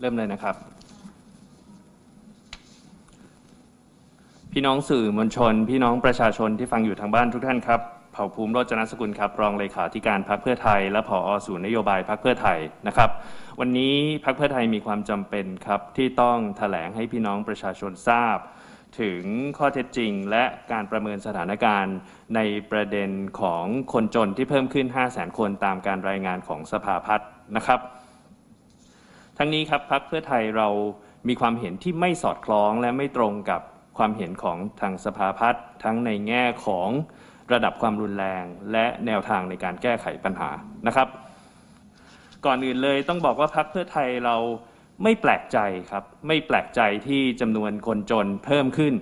เริ่มเลยนะครับ พี่น้องสื่อมวลชน พี่น้องประชาชนที่ฟังอยู่ทางบ้านทุกท่านครับเผ่าภูมิโรจนสกุลครับรองเลขาธิการพรรคเพื่อไทย และผอศูนย์นโยบายพรรคเพื่อไทยนะครับ วันนี้พรรคเพื่อไทยมีความจำเป็นครับที่ต้องแถลงให้พี่น้องประชาชนทราบ ถึงข้อเท็จจริง และการประเมินสถานการณ์ในประเด็นของคนจนที่เพิ่มขึ้น 5 0 0 0 0 0 คนตามการรายงานของสภาพัฒน์นะครับ ทั้งนี้ครับพรรคเพื่อไทยเรามีความเห็นที่ไม่สอดคล้องและไม่ตรงกับความเห็นของทางสภาพัฒน์ทั้งในแง่ของระดับความรุนแรงและแนวทางในการแก้ไขปัญหานะครับ ก่อนอื่นเลยต้องบอกว่าพรรคเพื่อไทยเราไม่แปลกใจครับ ไม่แปลกใจที่จำนวนคนจนเพิ่มขึ้น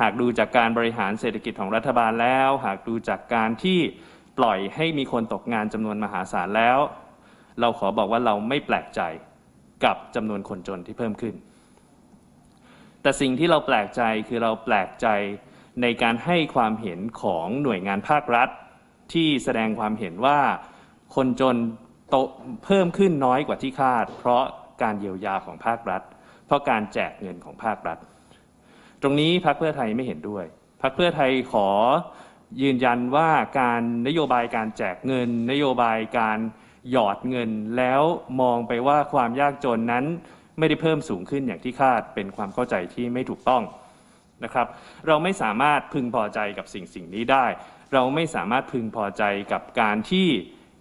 หากดูจากการบริหารเศรษฐกิจของรัฐบาลแล้ว หากดูจากการที่ปล่อยให้มีคนตกงานจำนวนมหาศาลแล้ว เราขอบอกว่าเราไม่แปลกใจ กับจำนวนคนจนที่เพิ่มขึ้น แต่สิ่งที่เราแปลกใจคือเราแปลกใจในการให้ความเห็นของหน่วยงานภาครัฐ ที่แสดงความเห็นว่าคนจนโตเพิ่มขึ้นน้อยกว่าที่คาด เพราะการเยียวยาของภาครัฐ เพราะการแจกเงินของภาครัฐ ตรงนี้พรรคเพื่อไทยไม่เห็นด้วยพรรคเพื่อไทยขอยืนยันว่าการนโยบายการแจกเงิน นโยบายการ หยอดเงินแล้วมองไปว่าความยากจนนั้นไม่ได้เพิ่มสูงขึ้นอย่างที่คาดเป็นความเข้าใจที่ไม่ถูกต้องนะครับ เราไม่สามารถพึงพอใจกับสิ่งสิ่งนี้ได้ เราไม่สามารถพึงพอใจกับการที่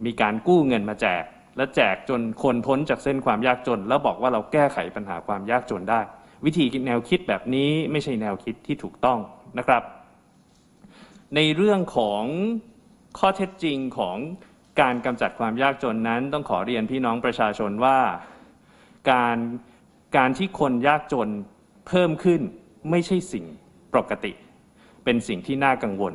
มีการกู้เงินมาแจก และแจกจนคนพ้นจากเส้นความยากจน แล้วบอกว่าเราแก้ไขปัญหาความยากจนได้ วิธีแนวคิดแบบนี้ไม่ใช่แนวคิดที่ถูกต้องนะครับ ในเรื่องของข้อเท็จจริงของ การกำจัดความยากจนนั้นต้องขอเรียนพี่น้องประชาชนว่าการการที่คนยากจนเพิ่มขึ้นไม่ใช่สิ่งปกติ เป็นสิ่งที่น่ากังวล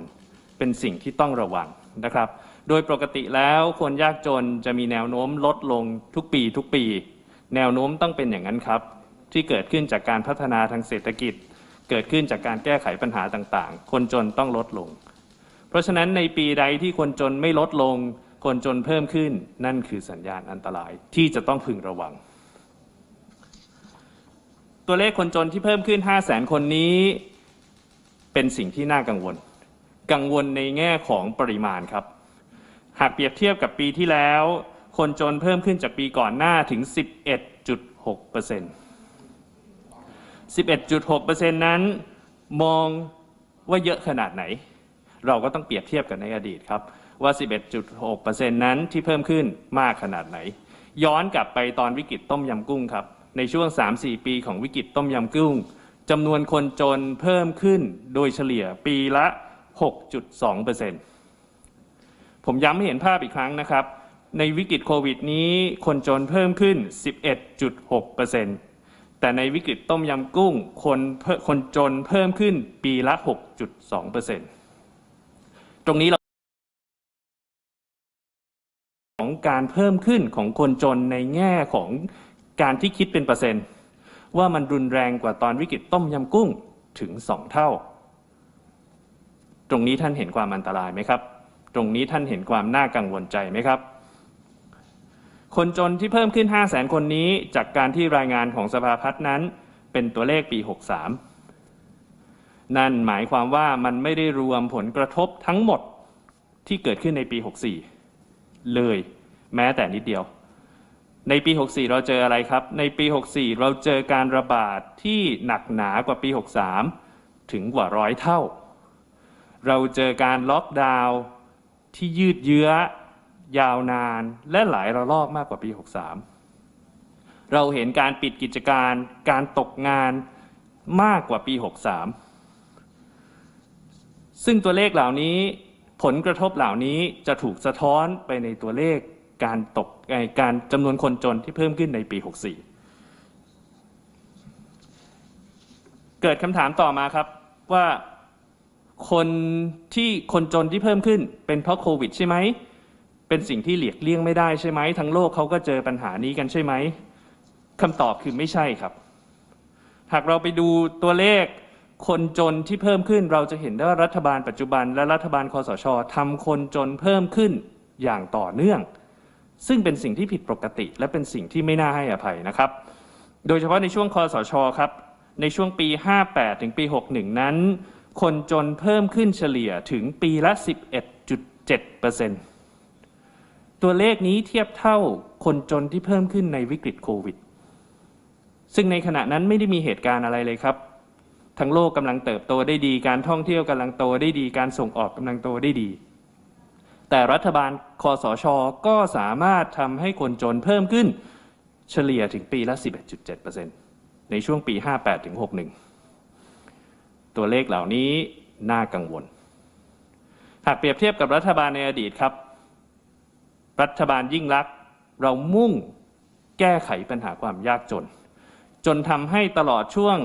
เป็นสิ่งที่ต้องระวังนะครับ โดยปกติแล้วคนยากจนจะมีแนวโน้มลดลงทุกปีทุกปี แนวโน้มต้องเป็นอย่างนั้นครับ ที่เกิดขึ้นจากการพัฒนาทางเศรษฐกิจ เกิดขึ้นจากการแก้ไขปัญหาต่างๆ คนจนต้องลดลง เพราะฉะนั้นในปีใดที่คนจนไม่ลดลง คนจนเพิ่มขึ้นนั่นคือสัญญาณอันตรายที่จะต้องพึงระวัง ตัวเลขคนจนที่เพิ่มขึ้น 5 0 0แสนคนนี้ เป็นสิ่งที่น่ากังวล กังวลในแง่ของปริมาณครับ หากเปรียบเทียบกับปีที่แล้ว คนจนเพิ่มขึ้นจากปีก่อนหน้าถึง 11.6% 11.6%นั้นมองว่าเยอะขนาดไหน เราก็ต้องเปรียบเทียบกับในอดีตครับ ว่า 11.6%นั้นที่เพิ่มขึ้นมากขนาดไหน ย้อนกลับไปตอนวิกฤตต้มยำกุ้งครับ ในช่วง 3-4 ปีของวิกฤตต้มยำกุ้งจำนวนคนจนเพิ่มขึ้นโดยเฉลี่ยปีละ 6.2%ผมย้ำให้เห็นภาพอีกครั้งนะครับ ในวิกฤตโควิดนี้คนจนเพิ่มขึ้น 11.6%แต่ในวิกฤตต้มยำกุ้งคนคนจนเพิ่มขึ้นปีละ 6.2%ตรงนี้เรา การเพิ่มขึ้นของคนจนในแง่ของการที่คิดเป็นเปอร์เซ็นต์ ว่ามันรุนแรงกว่าตอนวิกฤตต้มยำกุ้งถึงสองเท่า ตรงนี้ท่านเห็นความอันตรายไหมครับ ตรงนี้ท่านเห็นความน่ากังวลใจไหมครับคนจนที่เพิ่มขึ้น 5 0 0แสนคนนี้ จากการที่รายงานของสภาพัฒน์นั้น เป็นตัวเลขปี 63 นั่นหมายความว่ามันไม่ได้รวมผลกระทบทั้งหมดที่เกิดขึ้นในปี 64 เลย แม้แต่นิดเดียว ในปี 64 เราเจออะไรครับ ในปี 64 เราเจอการระบาดที่หนักหนากว่าปี 63 ถึงกว่าร้อยเท่า เราเจอการล็อกดาวน์ที่ยืดเยื้อยาวนานและหลายระลอกมากกว่าปี 63 เราเห็นการปิดกิจการ การตกงานมากกว่าปี 63 ซึ่งตัวเลขเหล่านี้ผลกระทบเหล่านี้จะถูกสะท้อนไปในตัวเลข การตกการจำนวนคนจนที่เพิ่มขึ้นในปี 64 เกิดคำถามต่อมาครับว่าคนที่คนจนที่เพิ่มขึ้นเป็นเพราะโควิดใช่ไหม เป็นสิ่งที่เลียกเลี่ยงไม่ได้ใช่ไหม ทั้งโลกเขาก็เจอปัญหานี้กันใช่ไหมคำตอบคือไม่ใช่ครับ หากเราไปดูตัวเลขคนจนที่เพิ่มขึ้นเราจะเห็นได้ว่ารัฐบาลปัจจุบันและรัฐบาลคอสชทำคนจนเพิ่มขึ้นอย่างต่อเนื่อง ซึ่งเป็นสิ่งที่ผิดปกติ และเป็นสิ่งที่ไม่น่าให้อภัยนะครับ โดยเฉพาะในช่วงคอสชครับ ในช่วงปี 58 ถึงปี 61 นั้น คนจนเพิ่มขึ้นเฉลี่ยถึงปีละ 11.7%ตัวเลขนี้เทียบเท่าคนจนที่เพิ่มขึ้นในวิกฤตโควิด ซึ่งในขณะนั้นไม่ได้มีเหตุการณ์อะไรเลยครับ ทั้งโลกกำลังเติบโตได้ดี การท่องเที่ยวกำลังโตได้ดี การส่งออกกำลังโตได้ดี แต่รัฐบาล คอสชก็สามารถทำให้คนจนเพิ่มขึ้นเฉลี่ยถึงปีละ 11.7%ในช่วงปี 58ถึง61 ตัวเลขเหล่านี้น่ากังวล หากเปรียบเทียบกับรัฐบาลในอดีตครับ รัฐบาลยิ่งลักเรามุ่งแก้ไขปัญหาความยากจน จนทำให้ตลอดช่วง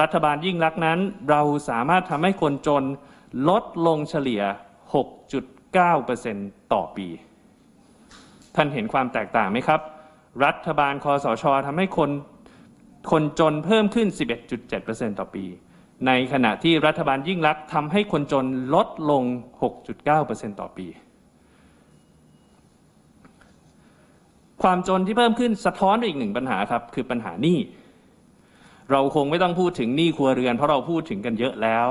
รัฐบาลยิ่งลักนั้น เราสามารถทำให้คนจนลดลงเฉลี่ย 9%ต่อปี ท่านเห็นความแตกต่างไหมครับ รัฐบาลคอสชทำให้คนคนจนเพิ่มขึ้น 11.7%ต่อปี ในขณะที่รัฐบาลยิ่งลักษณ์ทำให้คนจนลดลง 6.9%ต่อปี ความจนที่เพิ่มขึ้นสะท้อนอีกหนึ่งปัญหาครับ คือปัญหาหนี้ เราคงไม่ต้องพูดถึงหนี้ครัวเรือนเพราะเราพูดถึงกันเยอะแล้ว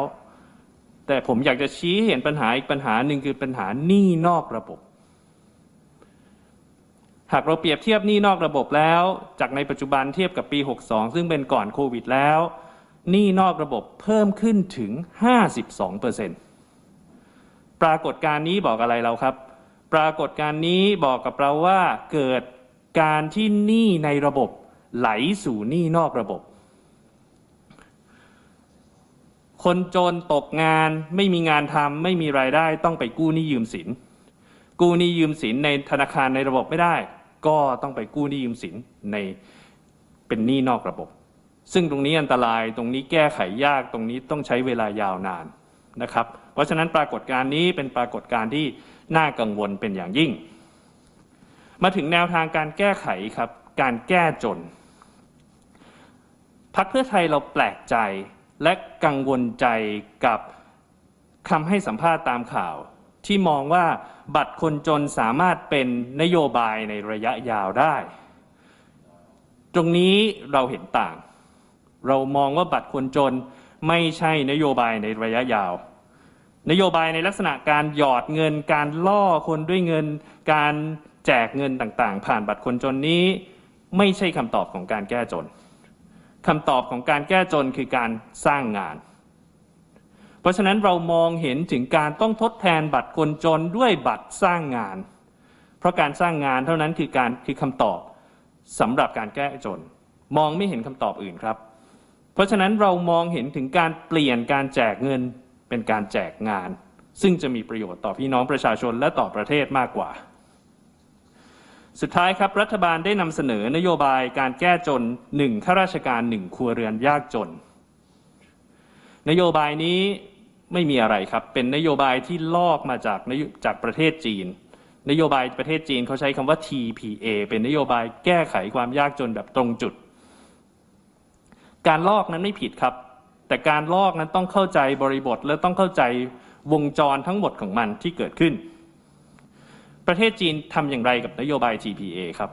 แต่ผมอยากจะชี้เห็นปัญหาอีกปัญหาหนึ่งคือปัญหาหนี้นอกระบบ หากเราเปรียบเทียบหนี้นอกระบบแล้ว จากในปัจจุบันเทียบกับปี 62 ซึ่งเป็นก่อนโควิดแล้วหนี้นอกระบบเพิ่มขึ้นถึง 52%ปรากฏการณ์นี้บอกอะไรเราครับ ปรากฏการณ์นี้บอกกับเราว่าเกิดการที่หนี้ในระบบไหลสู่หนี้นอกระบบ คนจนตกงานไม่มีงานทำไม่มีรายได้ต้องไปกู้หนี้ยืมสิน กู้หนี้ยืมสินในธนาคารในระบบไม่ได้ ก็ต้องไปกู้หนี้ยืมสินในเป็นหนี้นอกระบบ ซึ่งตรงนี้อันตรายตรงนี้แก้ไขยากตรงนี้ต้องใช้เวลายาวนานนะครับ เพราะฉะนั้นปรากฏการณ์นี้เป็นปรากฏการณ์ที่น่ากังวลเป็นอย่างยิ่ง มาถึงแนวทางการแก้ไขครับการแก้จนพักเพื่อไทยเราแปลกใจ และกังวลใจกับคำให้สัมภาษณ์ตามข่าว ที่มองว่าบัตรคนจนสามารถเป็นนโยบายในระยะยาวได้ ตรงนี้เราเห็นต่าง เรามองว่าบัตรคนจนไม่ใช่นโยบายในระยะยาว นโยบายในลักษณะการหยอดเงิน การล่อคนด้วยเงิน การแจกเงินต่างๆ ผ่านบัตรคนจนนี้ ไม่ใช่คำตอบของการแก้จน คำตอบของการแก้จนคือการสร้างงาน เพราะฉะนั้นเรามองเห็นถึงการต้องทดแทนบัตรคนจนด้วยบัตรสร้างงาน เพราะการสร้างงานเท่านั้นคือการคือคำตอบสำหรับการแก้จน มองไม่เห็นคำตอบอื่นครับ เพราะฉะนั้นเรามองเห็นถึงการเปลี่ยนการแจกเงินเป็นการแจกงาน ซึ่งจะมีประโยชน์ต่อพี่น้องประชาชนและต่อประเทศมากกว่า สุดท้ายครับรัฐบาลได้นำเสนอนโยบายการแก้จนหนึ่งข้าราชการหนึ่งครัวเรือนยากจน นโยบายนี้ไม่มีอะไรครับ เป็นนโยบายที่ลอกมาจากจากประเทศจีน นโยบายประเทศจีนเขาใช้คำว่า TPA เป็นนโยบายแก้ไขความยากจนแบบตรงจุด การลอกนั้นไม่ผิดครับ แต่การลอกนั้นต้องเข้าใจบริบทและต้องเข้าใจวงจรทั้งหมดของมันที่เกิดขึ้น ประเทศจีนทำอย่างไรกับนโยบาย TPA ครับ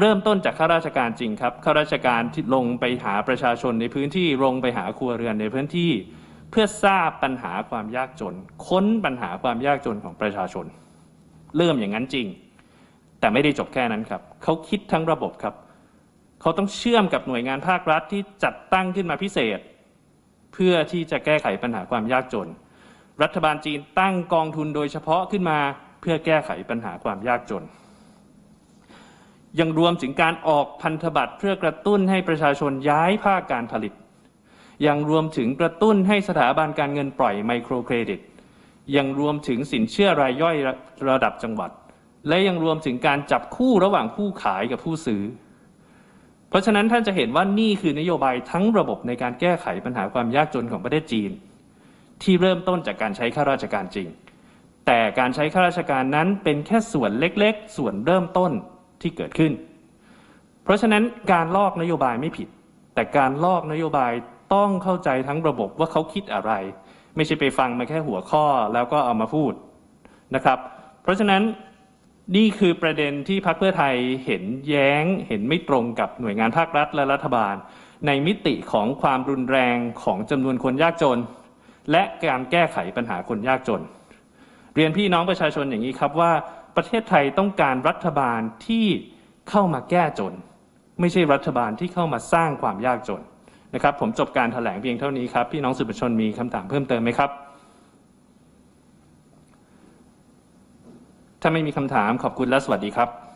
เริ่มต้นจากข้าราชการจริงครับข้าราชการที่ลงไปหาประชาชนในพื้นที่ลงไปหาครัวเรือนในพื้นที่ เพื่อทราบปัญหาความยากจน ค้นปัญหาความยากจนของประชาชน เริ่มอย่างนั้นจริง แต่ไม่ได้จบแค่นั้นครับเขาคิดทั้งระบบครับเขาต้องเชื่อมกับหน่วยงานภาครัฐที่จัดตั้งขึ้นมาพิเศษ เพื่อที่จะแก้ไขปัญหาความยากจน รัฐบาลจีนตั้งกองทุนโดยเฉพาะขึ้นมา เพื่อแก้ไขปัญหาความยากจน ยังรวมถึงการออกพันธบัตรเพื่อกระตุ้นให้ประชาชนย้ายภาคการผลิต ยังรวมถึงกระตุ้นให้สถาบันการเงินปล่อยไมโครเครดิต ยังรวมถึงสินเชื่อรายย่อยระดับจังหวัด และยังรวมถึงการจับคู่ระหว่างผู้ขายกับผู้ซื้อ เพราะฉะนั้นท่านจะเห็นว่านี่คือนโยบายทั้งระบบในการแก้ไขปัญหาความยากจนของประเทศจีน ที่เริ่มต้นจากการใช้ข้าราชการจริง แต่การใช้ข้าราชการนั้นเป็นแค่ส่วนเล็กๆ ส่วนเริ่มต้นที่เกิดขึ้น เพราะฉะนั้นการลอกนโยบายไม่ผิด แต่การลอกนโยบายต้องเข้าใจทั้งระบบว่าเขาคิดอะไร ไม่ใช่ไปฟังมาแค่หัวข้อแล้วก็เอามาพูดนะครับ เพราะฉะนั้นนี่คือประเด็นที่พรรคเพื่อไทยเห็นแย้ง เห็นไม่ตรงกับหน่วยงานภาครัฐและรัฐบาล ในมิติของความรุนแรงของจำนวนคนยากจน และการแก้ไขปัญหาคนยากจน เรียนพี่น้องประชาชนอย่างนี้ครับว่าประเทศไทยต้องการรัฐบาลที่เข้ามาแก้จน ไม่ใช่รัฐบาลที่เข้ามาสร้างความยากจนนะครับผมจบการถแถลงเพียงเท่านี้ครับ พี่น้องสื่อมวลชนมีคำถามเพิ่มเติมไหมครับ ถ้าไม่มีคำถามขอบคุณและสวัสดีครับ